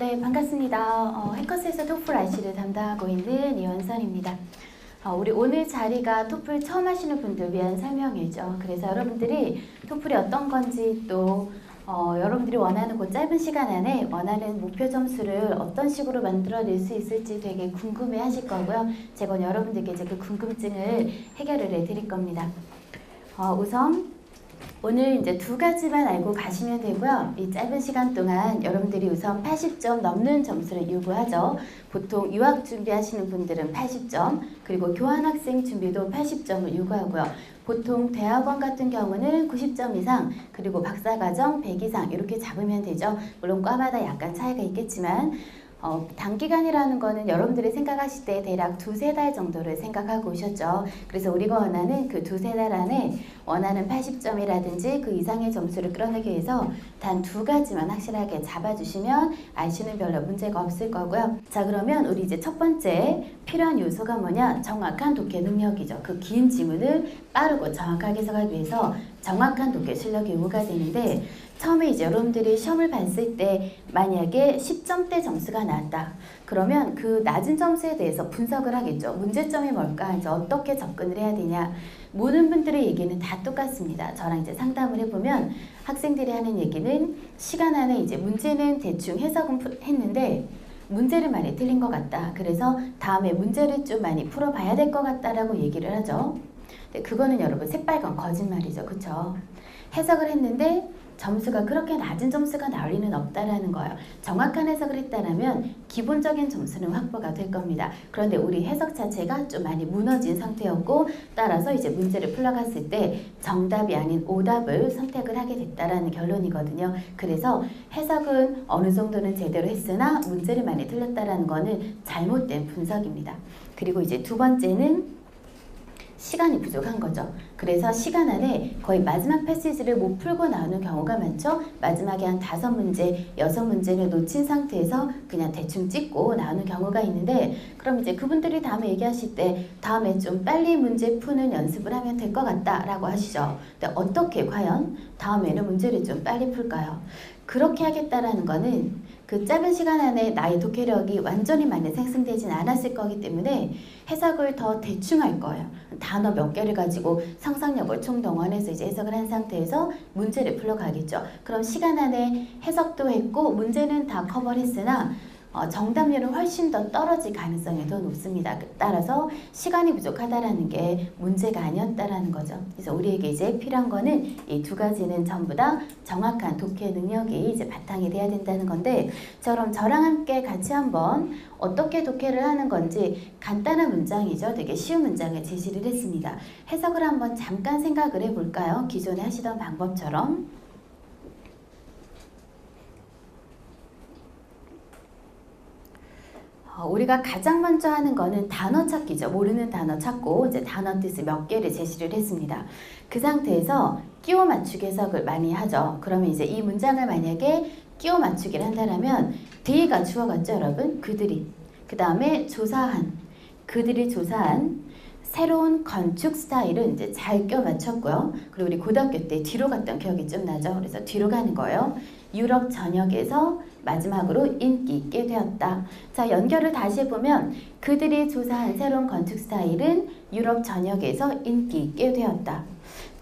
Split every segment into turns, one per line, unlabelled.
네, 반갑습니다. 어, 해커스에서 토플 IC를 담당하고 있는 이원선입니다. 어, 우리 오늘 자리가 토플 처음 하시는 분들 위한 설명이죠. 그래서 여러분들이 토플이 어떤 건지 또 어, 여러분들이 원하는 그 짧은 시간 안에 원하는 목표 점수를 어떤 식으로 만들어낼 수 있을지 되게 궁금해 하실 거고요. 제가 여러분들께 이제 그 궁금증을 해결을 해드릴 겁니다. 어, 우선 오늘 이제 두 가지만 알고 가시면 되고요. 이 짧은 시간 동안 여러분들이 우선 80점 넘는 점수를 요구하죠. 보통 유학 준비하시는 분들은 80점, 그리고 교환학생 준비도 80점을 요구하고요. 보통 대학원 같은 경우는 90점 이상, 그리고 박사과정 100 이상 이렇게 잡으면 되죠. 물론 과마다 약간 차이가 있겠지만 어, 단기간이라는 거는 여러분들이 생각하실 때 대략 두세 달 정도를 생각하고 오셨죠. 그래서 우리가 원하는 그 두세 달 안에 원하는 80점이라든지 그 이상의 점수를 끌어내기 위해서 단 두 가지만 확실하게 잡아주시면 아시는 별로 문제가 없을 거고요. 자, 그러면 우리 이제 첫 번째 필요한 요소가 뭐냐? 정확한 독해 능력이죠. 그 긴 지문을 빠르고 정확하게 해석하기 위해서 정확한 독해 실력이 요구가 되는데 처음에 이제 여러분들이 시험을 봤을 때 만약에 10점대 점수가 나왔다. 그러면 그 낮은 점수에 대해서 분석을 하겠죠. 문제점이 뭘까? 이제 어떻게 접근을 해야 되냐? 모든 분들의 얘기는 다 똑같습니다. 저랑 이제 상담을 해보면 학생들이 하는 얘기는 시간 안에 이제 문제는 대충 해석은 푸- 했는데 문제를 많이 틀린 것 같다. 그래서 다음에 문제를 좀 많이 풀어봐야 될 것 같다라고 얘기를 하죠. 근데 그거는 여러분 새빨간 거짓말이죠. 그쵸? 해석을 했는데 점수가 그렇게 낮은 점수가 나올 리는 없다라는 거예요. 정확한 해석을 했다라면 기본적인 점수는 확보가 될 겁니다. 그런데 우리 해석 자체가 좀 많이 무너진 상태였고 따라서 이제 문제를 풀러갔을 때 정답이 아닌 오답을 선택을 하게 됐다라는 결론이거든요. 그래서 해석은 어느 정도는 제대로 했으나 문제를 많이 틀렸다라는 거는 잘못된 분석입니다. 그리고 이제 두 번째는 시간이 부족한 거죠. 그래서 시간 안에 거의 마지막 패시지를 못 풀고 나오는 경우가 많죠. 마지막에 한 다섯 문제, 여섯 문제를 놓친 상태에서 그냥 대충 찍고 나오는 경우가 있는데 그럼 이제 그분들이 다음에 얘기하실 때 다음에 좀 빨리 문제 푸는 연습을 하면 될 것 같다라고 하시죠. 근데 어떻게 과연 다음에는 문제를 좀 빨리 풀까요? 그렇게 하겠다라는 거는 그 짧은 시간 안에 나의 독해력이 완전히 많이 생성되진 않았을 거기 때문에 해석을 더 대충 할 거예요. 단어 몇 개를 가지고 상상력을 총동원해서 이제 해석을 한 상태에서 문제를 풀러 가겠죠. 그럼 시간 안에 해석도 했고 문제는 다 커버를 했으나 어, 정답률은 훨씬 더 떨어질 가능성이 더 높습니다. 그- 따라서 시간이 부족하다라는 게 문제가 아니었다라는 거죠. 그래서 우리에게 이제 필요한 거는 이 두 가지는 전부 다 정확한 독해 능력이 이제 바탕이 돼야 된다는 건데, 저럼 저랑 함께 같이 한번 어떻게 독해를 하는 건지 간단한 문장이죠. 되게 쉬운 문장을 제시를 했습니다. 해석을 한번 잠깐 생각을 해볼까요? 기존에 하시던 방법처럼. 어, 우리가 가장 먼저 하는 거는 단어 찾기죠. 모르는 단어 찾고 이제 단어 뜻을 몇 개를 제시를 했습니다. 그 상태에서 끼워 맞추기 해석을 많이 하죠. 그러면 이제 이 문장을 만약에 끼워 맞추기를 한다면 뒤가 주어갔죠, 여러분? 그들이. 그 다음에 조사한. 그들이 조사한 새로운 건축 스타일은 이제 잘 껴 맞췄고요. 그리고 우리 고등학교 때 뒤로 갔던 기억이 좀 나죠. 그래서 뒤로 가는 거예요. 유럽 전역에서 마지막으로 인기 있게 되었다. 자, 연결을 다시 해보면 그들이 조사한 새로운 건축 스타일은 유럽 전역에서 인기 있게 되었다.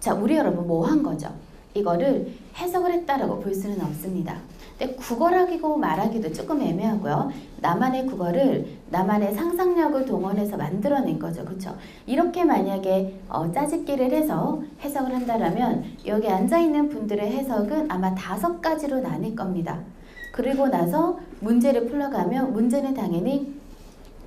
자, 우리 여러분 뭐 한 거죠? 이거를 해석을 했다라고 볼 수는 없습니다. 근데 국어라기고 말하기도 조금 애매하고요. 나만의 국어를 나만의 상상력을 동원해서 만들어낸 거죠. 그렇죠? 이렇게 만약에 어, 짜집기를 해서 해석을 한다라면 여기 앉아 있는 분들의 해석은 아마 다섯 가지로 나뉠 겁니다. 그리고 나서 문제를 풀러가면 문제는 당연히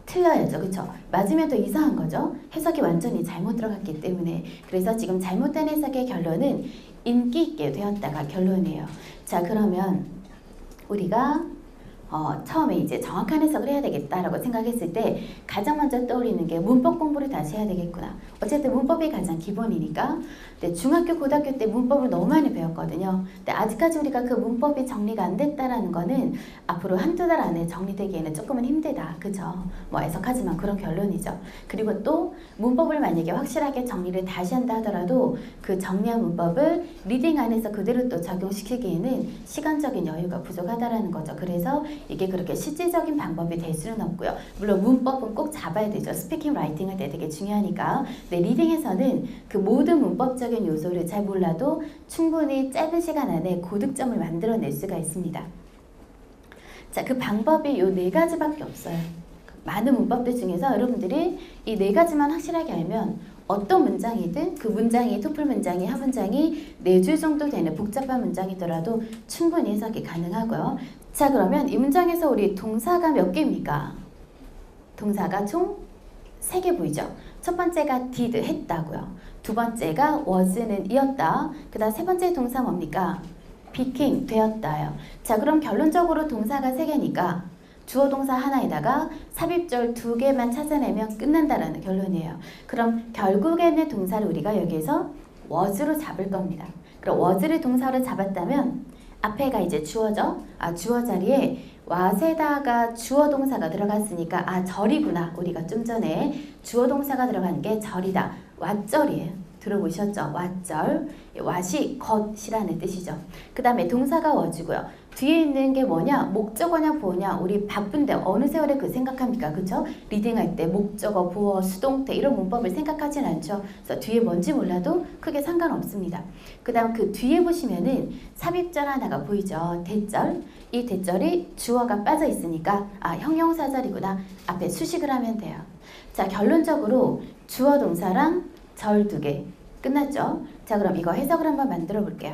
틀려야죠. 그렇죠? 맞으면 더 이상한 거죠. 해석이 완전히 잘못 들어갔기 때문에. 그래서 지금 잘못된 해석의 결론은 인기 있게 되었다가 결론이에요. 자, 그러면 우리가 어, 처음에 이제 정확한 해석을 해야 되겠다라고 생각했을 때 가장 먼저 떠올리는 게 문법 공부를 다시 해야 되겠구나. 어쨌든 문법이 가장 기본이니까. 근데 중학교, 고등학교 때 문법을 너무 많이 배웠거든요. 근데 아직까지 우리가 그 문법이 정리가 안 됐다라는 거는 앞으로 한두 달 안에 정리되기에는 조금은 힘들다. 그죠? 뭐 애석하지만 그런 결론이죠. 그리고 또 문법을 만약에 확실하게 정리를 다시 한다 하더라도 그 정리한 문법을 리딩 안에서 그대로 또 적용시키기에는 시간적인 여유가 부족하다라는 거죠. 그래서 이게 그렇게 실질적인 방법이 될 수는 없고요. 물론 문법은 꼭 잡아야 되죠. 스피킹 라이팅 할 때 되게 중요하니까. 네, 리딩에서는 그 모든 문법적인 요소를 잘 몰라도 충분히 짧은 시간 안에 고득점을 만들어낼 수가 있습니다. 자, 그 방법이 요 네 가지밖에 없어요. 많은 문법들 중에서 여러분들이 이 네 가지만 확실하게 알면 어떤 문장이든 그 문장이 토플 문장이 한 문장이 네 줄 정도 되는 복잡한 문장이더라도 충분히 해석이 가능하고요. 자, 그러면 이 문장에서 우리 동사가 몇 개입니까? 동사가 총세개 보이죠? 첫 번째가 did 했다고요. 두 번째가 was는 이었다. 그 다음 세 번째 동사 뭡니까? became 되었다요. 자, 그럼 결론적으로 동사가 세 개니까 주어 동사 하나에다가 삽입절 두 개만 찾아내면 끝난다라는 결론이에요. 그럼 결국에는 동사를 우리가 여기에서 was로 잡을 겁니다. 그럼 was를 동사로 잡았다면 앞에가 이제 주어죠. 아 주어 자리에 was에다가 주어 동사가 들어갔으니까 아 절이구나. 우리가 좀 전에 주어 동사가 들어간 게 절이다. 왓절이에요. 들어보셨죠? 왓절. 왓이 것이라는 뜻이죠. 그 다음에 동사가 워즈고요. 뒤에 있는 게 뭐냐? 목적어냐 보어냐? 우리 바쁜데 어느 세월에 그 생각합니까? 그쵸? 리딩할 때 목적어, 보어, 수동태 이런 문법을 생각하진 않죠. 그래서 뒤에 뭔지 몰라도 크게 상관없습니다. 그 다음 그 뒤에 보시면은 삽입절 하나가 보이죠? 대절. 이 대절이 주어가 빠져 있으니까 아 형용사절이구나. 앞에 수식을 하면 돼요. 자 결론적으로 주어 동사랑 절 두 개 끝났죠? 자 그럼 이거 해석을 한번 만들어 볼게요.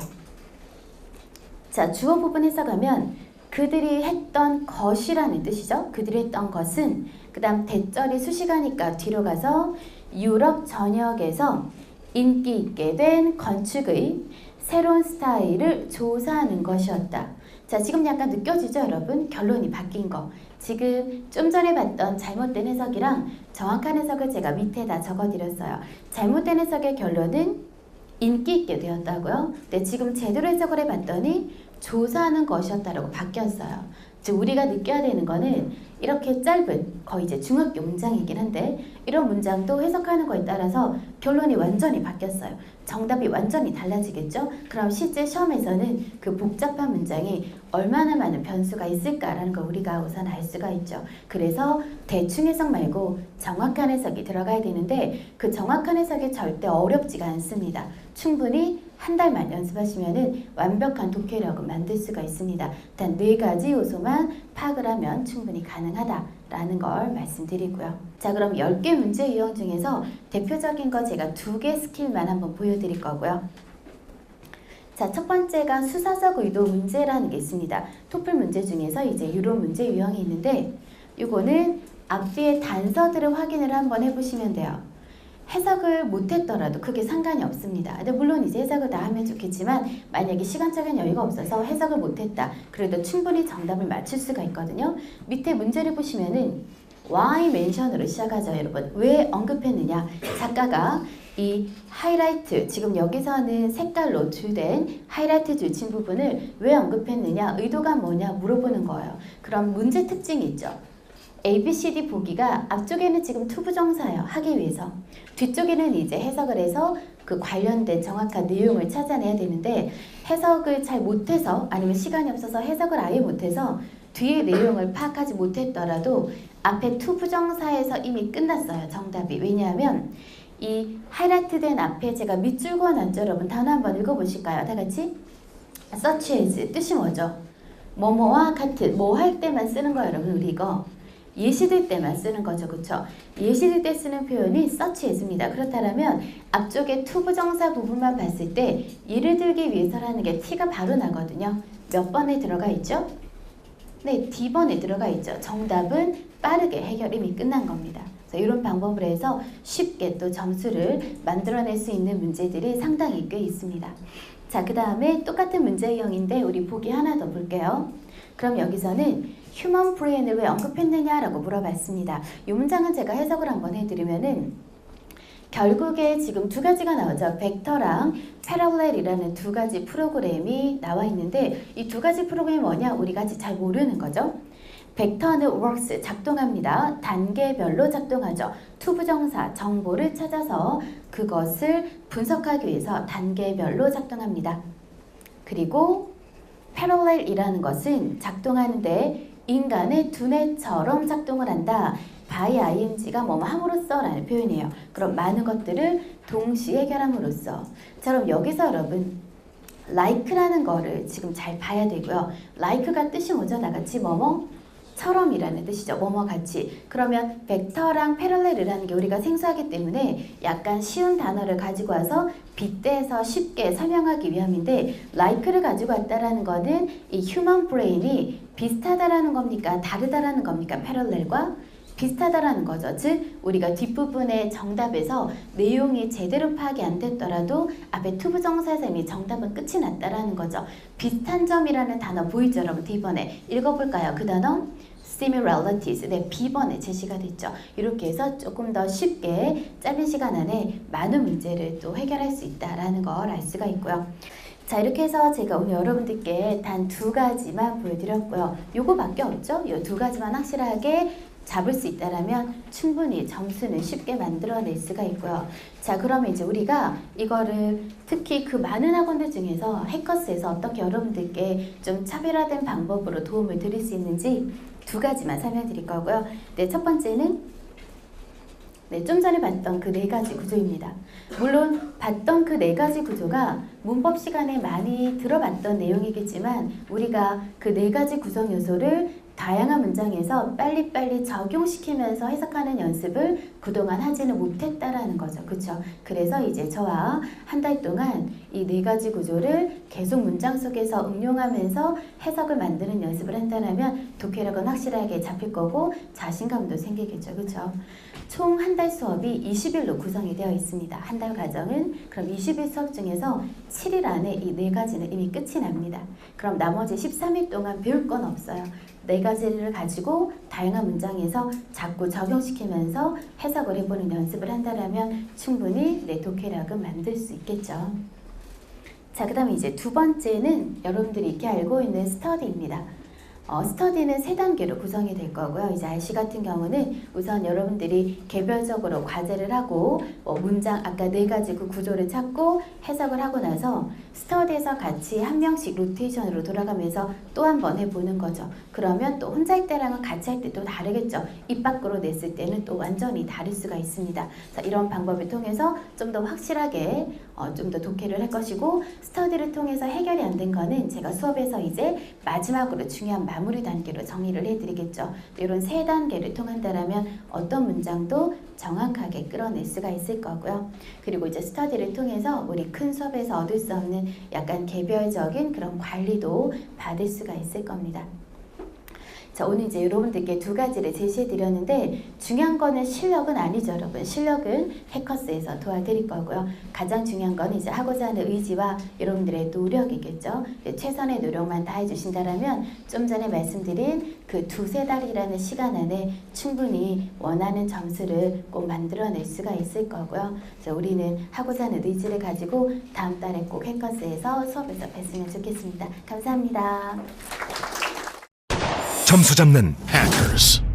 자 주어 부분 해석하면 그들이 했던 것이라는 뜻이죠. 그들이 했던 것은 그 다음 대절이 수식하니까 뒤로 가서 유럽 전역에서 인기 있게 된 건축의 새로운 스타일을 조사하는 것이었다. 자, 지금 약간 느껴지죠, 여러분? 결론이 바뀐 거. 지금 좀 전에 봤던 잘못된 해석이랑 정확한 해석을 제가 밑에다 적어드렸어요. 잘못된 해석의 결론은 인기 있게 되었다고요. 근데 지금 제대로 해석을 해봤더니 조사하는 것이었다라고 바뀌었어요. 즉 우리가 느껴야 되는 거는 이렇게 짧은 거의 이제 중학교 문장이긴 한데 이런 문장도 해석하는 거에 따라서 결론이 완전히 바뀌었어요. 정답이 완전히 달라지겠죠? 그럼 실제 시험에서는 그 복잡한 문장이 얼마나 많은 변수가 있을까라는 걸 우리가 우선 알 수가 있죠. 그래서 대충 해석 말고 정확한 해석이 들어가야 되는데 그 정확한 해석이 절대 어렵지가 않습니다. 충분히 한 달만 연습하시면은 완벽한 독해력을 만들 수가 있습니다. 단네 가지 요소만 파악을 하면 충분히 가능하다라는 걸 말씀드리고요. 자, 그럼 10개 문제 유형 중에서 대표적인 거 제가 두 개 스킬만 한번 보여드릴 거고요. 자, 첫 번째가 수사적 의도 문제라는 게 있습니다. 토플 문제 중에서 이제 유로 문제 유형이 있는데 이거는 앞뒤의 단서들을 확인을 한번 해보시면 돼요. 해석을 못했더라도 크게 상관이 없습니다. 근데 물론 이제 해석을 다 하면 좋겠지만 만약에 시간적인 여유가 없어서 해석을 못했다. 그래도 충분히 정답을 맞출 수가 있거든요. 밑에 문제를 보시면은 why mention으로 시작하죠, 여러분. 왜 언급했느냐? 작가가 이 하이라이트, 지금 여기서는 색깔로 줄된 하이라이트 줄친 부분을 왜 언급했느냐? 의도가 뭐냐? 물어보는 거예요. 그럼 문제 특징이 있죠. A, B, C, D 보기가 앞쪽에는 지금 투부정사예요. 하기 위해서. 뒤쪽에는 이제 해석을 해서 그 관련된 정확한 내용을 찾아내야 되는데 해석을 잘 못해서 아니면 시간이 없어서 해석을 아예 못해서 뒤에 내용을 파악하지 못했더라도 앞에 투부정사에서 이미 끝났어요. 정답이. 왜냐하면 이 하이라이트된 앞에 제가 밑줄 그어놨죠. 여러분 단어 한번 읽어보실까요? 다 같이? as 뜻이 뭐죠? 뭐뭐와 같은 뭐 할 때만 쓰는 거예요. 여러분 우리 이거. 예시될 때만 쓰는 거죠. 그쵸? 예시될 때 쓰는 표현이 such as입니다. 그렇다면 앞쪽에 투부정사 부분만 봤을 때 예를 들기 위해서라는 게 T가 바로 나거든요. 몇 번에 들어가 있죠? 네, D번에 들어가 있죠. 정답은 빠르게 해결 이미 끝난 겁니다. 이런 방법을 해서 쉽게 또 점수를 만들어낼 수 있는 문제들이 상당히 꽤 있습니다. 자, 그 다음에 똑같은 문제형인데 우리 보기 하나 더 볼게요. 그럼 여기서는 휴먼 브레인을 왜 언급했느냐라고 물어봤습니다. 이 문장은 제가 해석을 한번 해드리면은 결국에 지금 두 가지가 나오죠. 벡터랑 패러렐이라는 두 가지 프로그램이 나와 있는데 이 두 가지 프로그램이 뭐냐 우리가 아직 잘 모르는 거죠. 벡터는 works 작동합니다. 단계별로 작동하죠. 투부정사 정보를 찾아서 그것을 분석하기 위해서 단계별로 작동합니다. 그리고 패러렐이라는 것은 작동하는데 인간의 두뇌처럼 작동을 한다. by ing가 뭐뭐 함으로써 라는 표현이에요. 그럼 많은 것들을 동시에 해결함으로써. 자, 그럼 여기서 여러분 like라는 거를 지금 잘 봐야 되고요. like가 뜻이 뭐죠? 나 같이 뭐뭐 처럼이라는 뜻이죠. 뭐뭐 같이. 그러면 벡터랑 패럴렐이라는 게 우리가 생소하기 때문에 약간 쉬운 단어를 가지고 와서 빗대서 쉽게 설명하기 위함인데 like를 가지고 왔다라는 거는 이 휴먼 브레인이 비슷하다라는 겁니까? 다르다라는 겁니까? 패럴렐과 비슷하다라는 거죠. 즉 우리가 뒷부분의 정답에서 내용이 제대로 파악이 안 됐더라도 앞에 투부정사에서 이미 정답은 끝이 났다라는 거죠. 비슷한 점이라는 단어 보이죠, 여러분? D번에 읽어볼까요? 그 단어 similarities. 네, B번에 제시가 됐죠. 이렇게 해서 조금 더 쉽게 짧은 시간 안에 많은 문제를 또 해결할 수 있다라는 걸 알 수가 있고요. 자 이렇게 해서 제가 오늘 여러분들께 단 두 가지만 보여드렸고요. 요거밖에 없죠? 이두 가지만 확실하게 잡을 수 있다라면 충분히 점수는 쉽게 만들어낼 수가 있고요. 자 그러면 이제 우리가 이거를 특히 그 많은 학원들 중에서 해커스에서 어떻게 여러분들께 좀 차별화된 방법으로 도움을 드릴 수 있는지 두 가지만 설명드릴 거고요. 네, 첫 번째는 네, 좀 전에 봤던 그 네 가지 구조입니다. 물론 봤던 그 네 가지 구조가 문법 시간에 많이 들어봤던 내용이겠지만 우리가 그 네 가지 구성 요소를 다양한 문장에서 빨리빨리 적용시키면서 해석하는 연습을 그동안 하지는 못했다라는 거죠. 그렇죠? 그래서 이제 저와 한 달 동안 이 네 가지 구조를 계속 문장 속에서 응용하면서 해석을 만드는 연습을 한다면 독해력은 확실하게 잡힐 거고 자신감도 생기겠죠. 그렇죠? 총 한 달 수업이 20일로 구성이 되어 있습니다. 한 달 과정은 그럼 20일 수업 중에서 7일 안에 이 네 가지는 이미 끝이 납니다. 그럼 나머지 13일 동안 배울 건 없어요. 네 가지를 가지고 다양한 문장에서 자꾸 적용시키면서 해석을 해보는 연습을 한다면 충분히 내 독해력은 만들 수 있겠죠. 자, 그 다음에 이제 두 번째는 여러분들이 익히 알고 있는 스터디입니다. 어, 스터디는 세 단계로 구성이 될 거고요. 이제 RC 같은 경우는 우선 여러분들이 개별적으로 과제를 하고 뭐 문장 아까 네 가지 그 구조를 찾고 해석을 하고 나서 스터디에서 같이 한 명씩 로테이션으로 돌아가면서 또 한 번 해보는 거죠. 그러면 또 혼자 할 때랑은 같이 할 때 또 다르겠죠. 입 밖으로 냈을 때는 또 완전히 다를 수가 있습니다. 자, 이런 방법을 통해서 좀 더 확실하게 어, 좀 더 독해를 할 것이고 스터디를 통해서 해결이 안 된 거는 제가 수업에서 이제 마지막으로 중요한 마무리 단계로 정리를 해드리겠죠. 이런 세 단계를 통한다라면 어떤 문장도 정확하게 끌어낼 수가 있을 거고요. 그리고 이제 스터디를 통해서 우리 큰 수업에서 얻을 수 없는 약간 개별적인 그런 관리도 받을 수가 있을 겁니다. 자, 오늘 이제 여러분들께 두 가지를 제시해 드렸는데 중요한 거는 실력은 아니죠, 여러분. 실력은 해커스에서 도와드릴 거고요. 가장 중요한 건 이제 하고자 하는 의지와 여러분들의 노력이겠죠. 네, 최선의 노력만 다 해 주신다라면 좀 전에 말씀드린 그 두세 달이라는 시간 안에 충분히 원하는 점수를 꼭 만들어낼 수가 있을 거고요. 그래서 우리는 하고자 하는 의지를 가지고 다음 달에 꼭 해커스에서 수업에서 뵀으면 좋겠습니다. 감사합니다.
점수 잡는 Hackers.